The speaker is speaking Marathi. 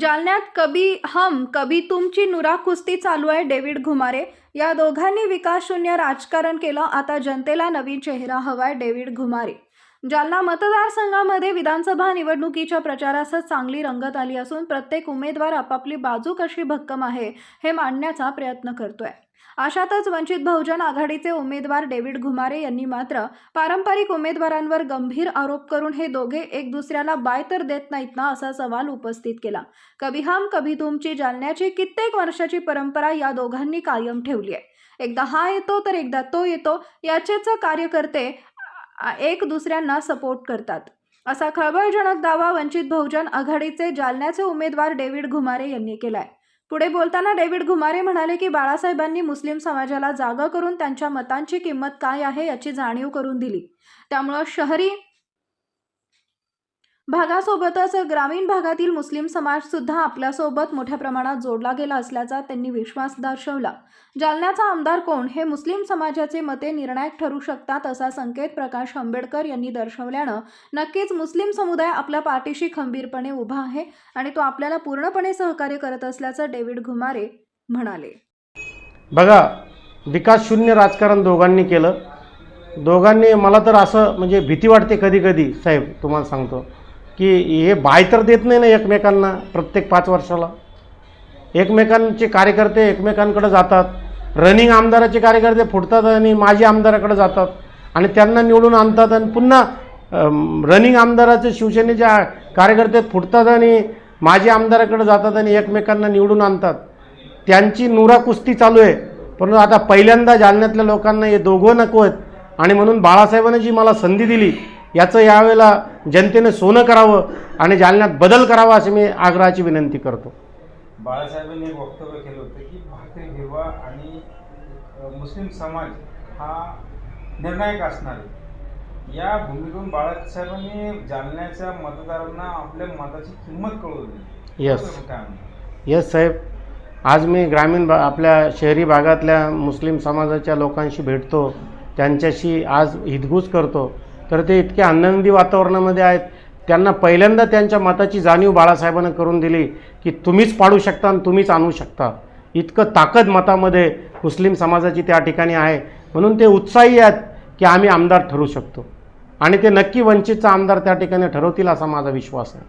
जालन्यात कभी हम कभी तुमची नुरा कुस्ती चालू आहे डेव्हिड घुमारे. या दोघांनी विकासशून्य राजकारण केलं. आता जनतेला नवीन चेहरा हवाय डेव्हिड घुमारे. जालना मतदारसंघामध्ये विधानसभा निवडणुकीच्या प्रचारासह चांगली रंगत आली असून प्रत्येक उमेदवार आपापली बाजू कशी भक्कम आहे हे मांडण्याचा प्रयत्न करतोय. अशातच वंचित बहुजन आघाडीचे उमेदवार डेव्हिड घुमारे यांनी मात्र पारंपरिक उमेदवारांवर गंभीर आरोप करून हे दोघे एक दुसऱ्याला बाय तर देत नाहीत ना असा सवाल उपस्थित केला. कभी हम कभी तुमची जालन्याची कित्येक वर्षाची परंपरा या दोघांनी कायम ठेवली आहे. एकदा हा येतो तर एकदा तो येतो याचेच कार्यकर्ते एक दुसऱ्यांना सपोर्ट करतात. असा खळबळजनक दावा वंचित बहुजन आघाडीचे जालन्याचे उमेदवार डेव्हिड घुमारे यांनी केलाय. पुढे बोलताना डेव्हिड घुमारे म्हणाले की बाळासाहेबांनी मुस्लिम समाजाला जागा करून त्यांच्या मतांची किंमत काय आहे याची जाणीव करून दिली. त्यामुळं शहरी भागासोबतच ग्रामीण भागातील मुस्लिम समाज सुद्धा आपल्यासोबत मोठ्या प्रमाणात जोडला गेला असल्याचा त्यांनी विश्वास दर्शवला. जालन्याचा आमदार कोण हे मुस्लिम समाजाचे मते निर्णायक ठरू शकतात असा संकेत प्रकाश आंबेडकर यांनी दर्शवल्यानं नक्कीच मुस्लिम समुदाय आपल्या पाठीशी खंबीरपणे उभा आहे आणि तो आपल्याला पूर्णपणे सहकार्य करत असल्याचं डेव्हिड घुमारे म्हणाले. बघा विकास शून्य राजकारण दोघांनी केलं. दोघांनी मला तर असं म्हणजे भीती वाटते कधी कधी साहेब तुम्हाला सांगतो. की हे बाय तर देत नाही ना एकमेकांना प्रत्येक पाच वर्षाला. एकमेकांचे कार्यकर्ते एकमेकांकडे जातात. रनिंग आमदाराचे कार्यकर्ते फुटतात आणि माजी आमदाराकडे जातात. आणि त्यांना निवडून आणतात आणि पुन्हा रनिंग आमदाराचे शिवसेनेचे कार्यकर्ते फुटतात आणि माजी आमदाराकडे जातात आणि एकमेकांना निवडून आणतात. त्यांची नुरा कुस्ती चालू आहे. परंतु आता पहिल्यांदा जालन्यातल्या लोकांना हे दोघं नको आहेत. आणि म्हणून बाळासाहेबांनी जी मला संधी दिली याचं यावेळेला जनतेने सोनं करावं आणि जालन्यात बदल करावा अशी मी आग्रहाची विनंती करतो. बाळासाहेबांनी एक वक्तव्य केलं होतं की भाकरी हिरवा आणि मुस्लिम समाज हा निर्णायक असणार आहे. या भूमिकेतून बाळासाहेबांनी जालन्याच्या मतदारांना आपल्या मताची किंमत कळवली. म्हणता? येस साहेब. आज मी ग्रामीण भा आपल्या शहरी भागातल्या मुस्लिम समाजाच्या लोकांशी भेटतो त्यांच्याशी आज हितगुज करतो. तर ते इतके आनंदी वातावरणामध्ये आहेत. त्यांना पहिल्यांदा त्यांच्या मताची जाणीव बाळासाहेबांना करून दिली की तुम्हीच पाडू शकता आणि तुम्हीच आणू शकता. इतकं ताकद मतामध्ये मुस्लिम समाजाची त्या ठिकाणी आहे. म्हणून ते उत्साही आहेत की आम्ही आमदार ठरू शकतो. आणि ते नक्की वंचितचा आमदार त्या ठिकाणी ठरवतील असा माझा विश्वास आहे.